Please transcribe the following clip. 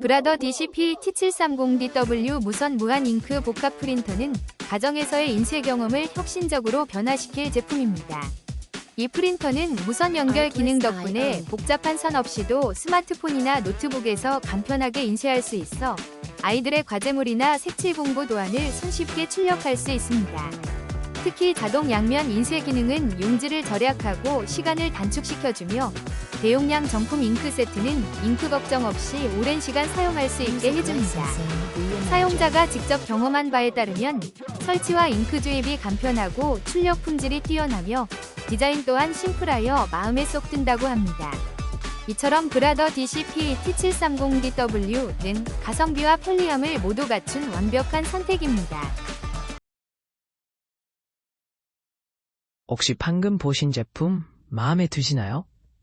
브라더 DCP T730DW 무선 무한 잉크 복합 프린터는 가정에서의 인쇄 경험을 혁신적으로 변화시킬 제품입니다. 이 프린터는 무선 연결 기능 덕분에 복잡한 선 없이도 스마트폰이나 노트북에서 간편하게 인쇄할 수 있어 아이들의 과제물이나 색칠 공부 도안을 손쉽게 출력할 수 있습니다. 특히 자동 양면 인쇄 기능은 용지를 절약하고 시간을 단축시켜주며 대용량 정품 잉크 세트는 잉크 걱정 없이 오랜 시간 사용할 수 있게 해줍니다. 사용자가 직접 경험한 바에 따르면 설치와 잉크 주입이 간편하고 출력 품질이 뛰어나며 디자인 또한 심플하여 마음에 쏙 든다고 합니다. 이처럼 브라더 DCP T730DW는 가성비와 편리함을 모두 갖춘 완벽한 선택입니다. 혹시 방금 보신 제품 마음에 드시나요?